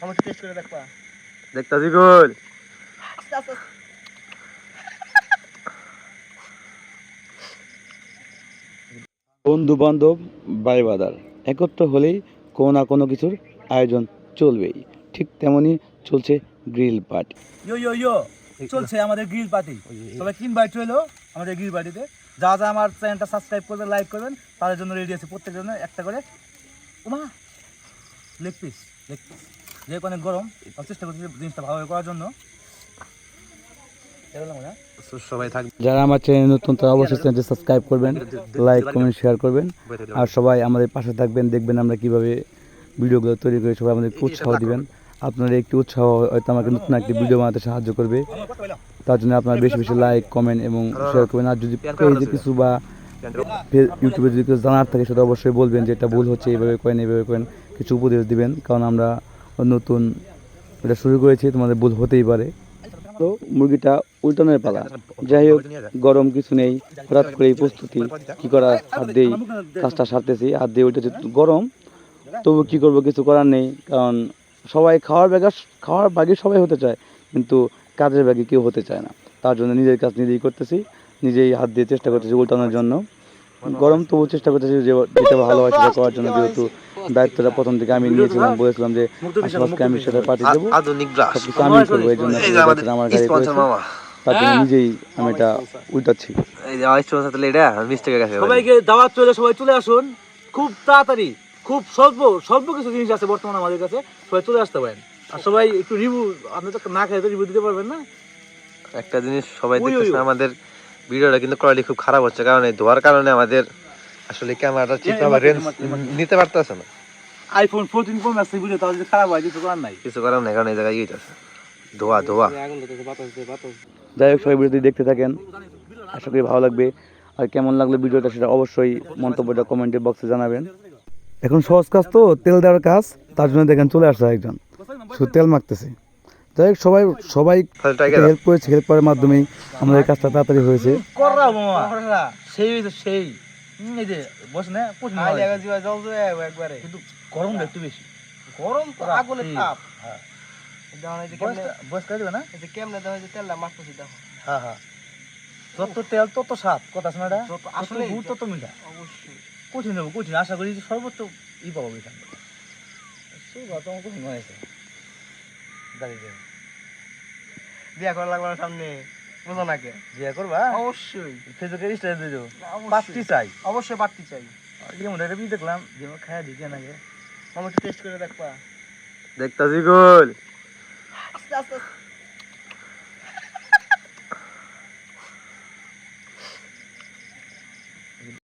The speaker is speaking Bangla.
আমি একটু টেস্ট করে দেখবা দেখতাছি গোল। বন্ধু বান্ধব বাই বাদার একত্র হলেই কোনো না কোনো কিছুর আয়োজন চলবেই। ঠিক তেমনই চলছে গ্রিল পার্টি। ইয়ো ইয়ো ইয়ো চলছে আমাদের গ্রিল পার্টি। সবাই ইনভাইট রইল আমাদের গ্রিল পার্টিতে। যা যা আমার চ্যানেলটা সাবস্ক্রাইব করবেন লাইক করবেন তাদের জন্য রেডি আছে প্রত্যেকের জন্য একটা করে ওমা লেগ পিস লেগ পিস যেহেতু অনেক গরম চেষ্টা করছি জিনিসটা ভালোভাবে করার জন্য। যারা আমার চ্যানেল নতুন তারা অবশ্যই চ্যানেলটি সাবস্ক্রাইব করবেন লাইক কমেন্ট শেয়ার করবেন। আর সবাই আমাদের পাশে থাকবেন দেখবেন আমরা কীভাবে ভিডিওগুলো তৈরি করে সবাই আমাদের উৎসাহ দিবেন। আপনাদের একটি উৎসাহ হয়তো আমাকে নতুন একটি ভিডিও বানাতে সাহায্য করবে। তার জন্য আপনারা বেশি বেশি লাইক কমেন্ট এবং শেয়ার করবেন। আর যদি পেজে কিছু বা ইউটিউবে যদি কিছু জানার থাকে সেটা অবশ্যই বলবেন যে এটা ভুল হচ্ছে এইভাবে করেন এইভাবে করেন কিছু উপদেশ দিবেন। কারণ আমরা নতুন এটা শুরু করেছি, তোমাদের ভুল হতেই পারে। তো মুরগিটা উল্টানোর পালা। যাই হোক, গরম কিছু নেই, হঠাৎ করে এই প্রস্তুতি। কি করা হাত দিয়েই কাজটা সারতেছি, হাত দিয়ে উল্টেছে গরম, তবু কি করব কিছু করার নেই, কারণ সবাই খাওয়ার ব্যাগে খাওয়ার বাগে সবাই হতে চায়, কিন্তু কাজের ব্যাগে কেউ হতে চায় না। তার জন্য নিজের কাজ নিজেই করতেছি, নিজেই হাত দিয়ে চেষ্টা করতেছি উল্টানোর জন্য। গরম তবু চেষ্টা করতেছি যে, যেটা ভালো হয় সেটা করার জন্য, যেহেতু দায়িত্বটা প্রথম থেকে আমি নিয়েছিলাম বলেছিলাম যে আশেপাশকে আমি সেটা পাঠিয়ে দেবো। আধুনিক সবকিছু আমি করব এই জন্য আমার গাড়ি করেছে তার জন্য নিজেই আমি এটা উল্টাচ্ছি এই যে আমার স্পন্সর তাহলে এটা মিস্টেকের কাছে সবাইকে দাওয়াত চলে সবাই চলে আসুন। খুব তাড়াতাড়ি খুব স্বল্প স্বল্প কিছু জিনিস আছে বর্তমানে আমাদের কাছে। সবাই চলে আসতে পারেন। আর সবাই একটু রিভিউ আপনি তো না খেয়ে তো রিভিউ দিতে পারবেন না। একটা জিনিস সবাই দেখতেছে আমাদের ভিডিওটা কিন্তু কোয়ালিটি খুব খারাপ হচ্ছে। কারণ এই ধোয়ার কারণে আমাদের আসলে ক্যামেরাটা ঠিকভাবে রেঞ্জ নিতে পারতেছে না। IPhone fourteen pro max video তাহলে যদি খারাপ হয় কিছু করার নাই। কিছু করার নেই কারণ এই জায়গায় ইয়ে আছে। ধোয়া ধোয়া। যাই হোক সবাই ভিডিওটি দেখতে থাকেন। আশা করি ভালো লাগবে। আর কেমন লাগল ভিডিওটা সেটা অবশ্যই মন্তব্যটা কমেন্টের বক্সে জানাবেন। এখন সহজ কাজ তো তেল দেওয়ার কাজ। তার জন্য দেখেন চলে আসছে একজন শুধু তেল মাখতেছে। যাই হোক সবাই সবাই হেল্প করেছে হেল্প করার মাধ্যমেই আমাদের কাজটা তাড়াতাড়ি হয়েছে। সেই সেই। এই যে বস না কঠিন আইলে আগে জল দিয়ে একবারে। কিন্তু গরম একটু বেশি। গরম তো আগুনের তাপ। হ্যাঁ। দেখুন এই যে কেমনে বয়স বয়স করে দেবে না? এই যে কেমনে দেওয়া যে তেলটা মাখতেছি দেখো। হ্যাঁ হ্যাঁ। যত তেল তত স্বাদ কথা আছে এটা। আসলে গুড় তত মিঠা। অবশ্যই। কঠিন হবে কঠিন। আশা করি যে সর্বোচ্চ ই পাবো এখানে। সুগা তোমার কঠিন হয়েছে দাঁড়িয়ে যাবে করা লাগবে সামনে। না বিয়ে করবা? অবশ্যই। ফেসবুকে স্টাইল দিয়ে দেবো। অবশ্যই। পাত্রী চাই। অবশ্যই বাড়তি চাই। যেমন এটা দেখলাম দেখলাম। আমার খায়া দিকে না গে একটু টেস্ট করে দেখবা। দেখতাছি গোল। আস্তে আস্তে।